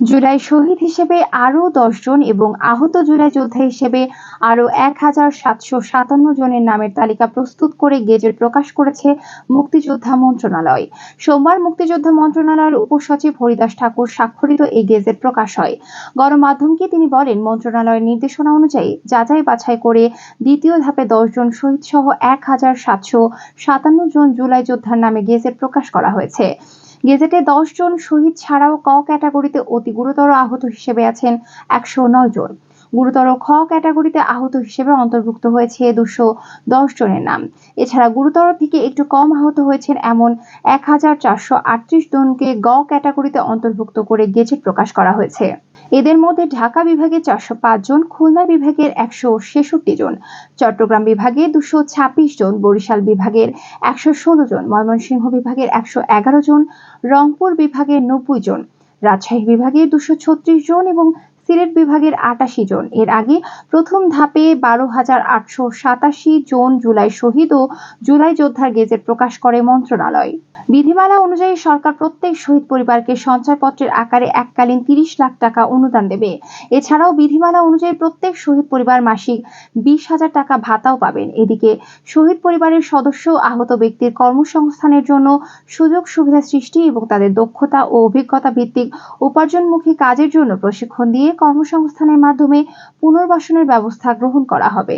জুলাই শহীদ হিসেবে আরও জন এবং আহত জুলাই যোদ্ধা হিসেবে আরও এক হাজার সাতশো সাতান্ন জনের নামের তালিকা প্রস্তুত করে গেজেট প্রকাশ করেছে মুক্তিযোদ্ধা মন্ত্রণালয়। সোমবার মুক্তিযোদ্ধা মন্ত্রণালয়ের উপসচিব হরিদাস ঠাকুর স্বাক্ষরিত এই গেজেট প্রকাশ হয়। গণমাধ্যমকে তিনি বলেন, মন্ত্রণালয়ের নির্দেশনা অনুযায়ী যাচাই বাছাই করে দ্বিতীয় ধাপে জন শহীদ সহ এক হাজার সাতশো সাতান্ন জন জুলাই যোদ্ধার নামে গেজেট প্রকাশ করা হয়েছে। গেজেটে দশ জন শহীদ ছাড়াও ক ক্যাটাগরিতে অতি গুরুতর আহত হিসেবে আছেন একশো নয় জন। গুরুতর খ ক্যাটাগরিতে আহত হিসেবে অন্তর্ভুক্ত হয়েছে দুশো দশ জনের নাম। এছাড়া গুরুতর থেকে একটু কম আহত হয়েছেন এমন এক হাজার চারশো আটত্রিশ জনকে গ ক্যাটাগরিতে অন্তর্ভুক্ত করে গেজেট প্রকাশ করা হয়েছে। এদের মধ্যে ঢাকা বিভাগে চারশো পাঁচ জন, খুলনা বিভাগের একশো ছেষট্টি জন, চট্টগ্রাম বিভাগে দুশো ছাব্বিশ জন, বরিশাল বিভাগের একশো ষোলো জন, ময়মনসিংহ বিভাগের একশো এগারো জন, রংপুর বিভাগের নব্বই জন, রাজশাহী বিভাগে দুশো ছত্রিশ জন এবং সিলেট বিভাগের আটাশি জন। এর আগে প্রথম ধাপে বারো হাজার আটশো সাতাশি জন জুলাই শহীদ ও জুলাই যোদ্ধার গেজেট প্রকাশ করে মন্ত্রণালয়। বিধিমালা অনুযায়ী সরকার প্রত্যেক শহীদ পরিবারকে সঞ্চয়পত্রের আকারে এককালীন তিরিশ লাখ টাকা অনুদান দেবে। এছাড়াও বিধিমালা অনুযায়ী প্রত্যেক শহীদ পরিবার মাসিক বিশ হাজার টাকা ভাতাও পাবেন। এদিকে শহীদ পরিবারের সদস্য আহত ব্যক্তির কর্মসংস্থানের জন্য সুযোগ সুবিধা সৃষ্টি এবং তাদের দক্ষতা ও অভিজ্ঞতা ভিত্তিক উপার্জনমুখী কাজের জন্য প্রশিক্ষণ দিয়ে কর্মসংস্থানের মাধ্যমে পুনর্বাসনের ব্যবস্থা গ্রহণ করা হবে।